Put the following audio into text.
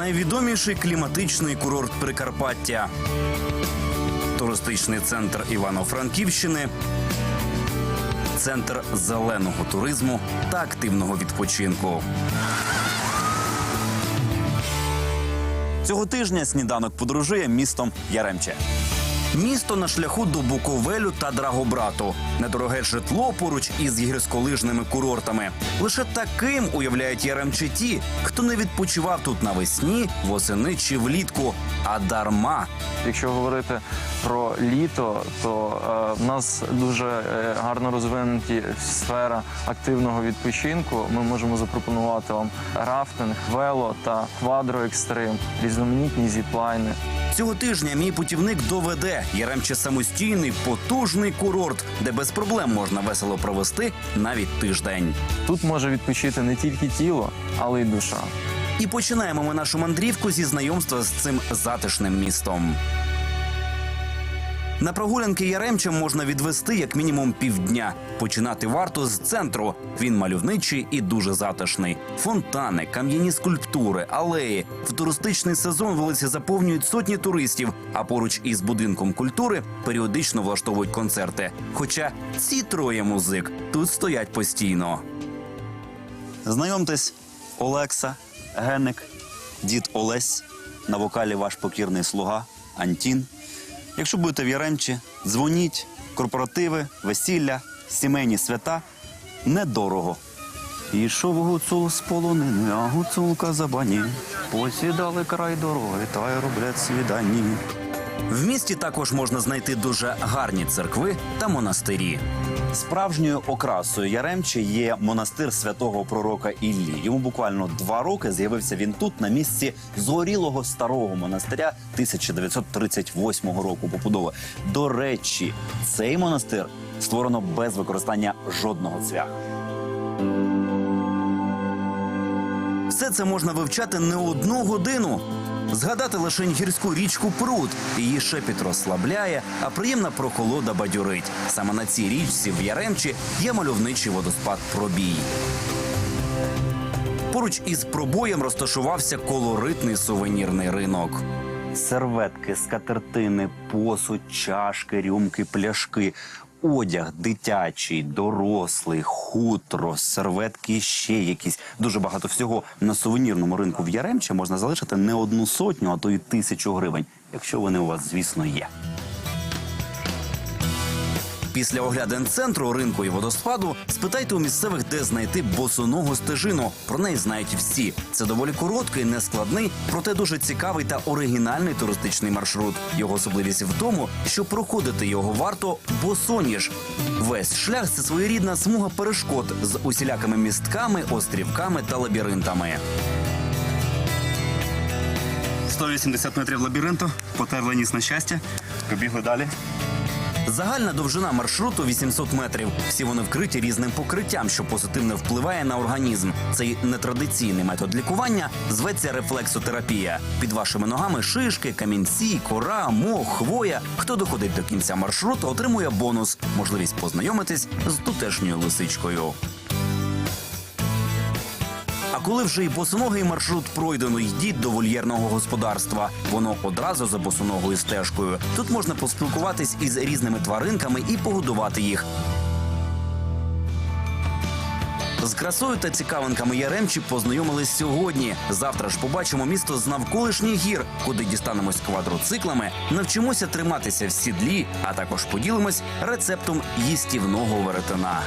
найвідоміший кліматичний курорт Прикарпаття, туристичний центр Івано-Франківщини, центр зеленого туризму та активного відпочинку. Цього тижня сніданок подорожує містом Яремче. Місто на шляху до Буковелю та Драгобрату. Недороге житло поруч із гірськолижними курортами. Лише таким уявляють яремчиті, хто не відпочивав тут навесні, восени чи влітку, а дарма. Якщо говорити про літо, то е, в нас дуже е, гарно розвинуті сфера активного відпочинку. Ми можемо запропонувати вам рафтинг, вело та квадроекстрим, різноманітні зіплайни. Цього тижня мій путівник доведе Яремче самостійний потужний курорт, де без проблем можна весело провести навіть тиждень. Тут може відпочити не тільки тіло, але й душа. І починаємо ми нашу мандрівку зі знайомства з цим затишним містом. На прогулянки Яремчем можна відвести як мінімум півдня. Починати варто з центру. Він мальовничий і дуже затишний. Фонтани, кам'яні скульптури, алеї. В туристичний сезон вулиці заповнюють сотні туристів, а поруч із будинком культури періодично влаштовують концерти. Хоча ці троє музик тут стоять постійно. Знайомтесь, Олекса, Генник, дід Олесь, на вокалі ваш покірний слуга Антін. Якщо будете в Яремчі, дзвоніть, корпоративи, весілля, сімейні свята недорого. Ішов гуцул з полонини, а гуцулка за бані. Посідали край дороги та й роблять свідані. В місті також можна знайти дуже гарні церкви та монастирі. Справжньою окрасою Яремче є монастир святого пророка Іллі. Йому буквально два роки з'явився він тут на місці згорілого старого монастиря 1938 року побудови. До речі, цей монастир створено без використання жодного цвяха. Все це можна вивчати не одну годину. Згадати лише гірську річку Пруд. Її шепіт розслабляє, а приємна прохолода бадьорить. Саме на цій річці в Яремчі є мальовничий водоспад Пробій. Поруч із пробоєм розташувався колоритний сувенірний ринок. Серветки, скатертини, посуд, чашки, рюмки, пляшки. Одяг дитячий, дорослий, хутро, серветки, ще якісь дуже багато всього на сувенірному ринку в Яремче можна залишити не одну сотню, а то й тисячу гривень, якщо вони у вас, звісно, є. Після оглядин центру, ринку і водоспаду спитайте у місцевих, де знайти босоногу стежину. Про неї знають всі. Це доволі короткий, нескладний, проте дуже цікавий та оригінальний туристичний маршрут. Його особливість в тому, що проходити його варто босоніж. Весь шлях це своєрідна смуга перешкод з усілякими містками, острівками та лабіринтами. 180 метрів лабіринту, потерли ніс на щастя, побігли далі. Загальна довжина маршруту 800 метрів. Всі вони вкриті різним покриттям, що позитивно впливає на організм. Цей нетрадиційний метод лікування зветься рефлексотерапія. Під вашими ногами шишки, камінці, кора, мох, хвоя. Хто доходить до кінця маршруту, отримує бонус можливість познайомитись з тутешньою лисичкою. Коли вже і босоногий маршрут пройдено, йдіть до вольєрного господарства. Воно одразу за босоногою стежкою. Тут можна поспілкуватись із різними тваринками і погодувати їх. З красою та цікавинками Яремчі познайомились сьогодні. Завтра ж побачимо місто з навколишніх гір, куди дістанемось квадроциклами, навчимося триматися в сідлі, а також поділимось рецептом їстівного веретена.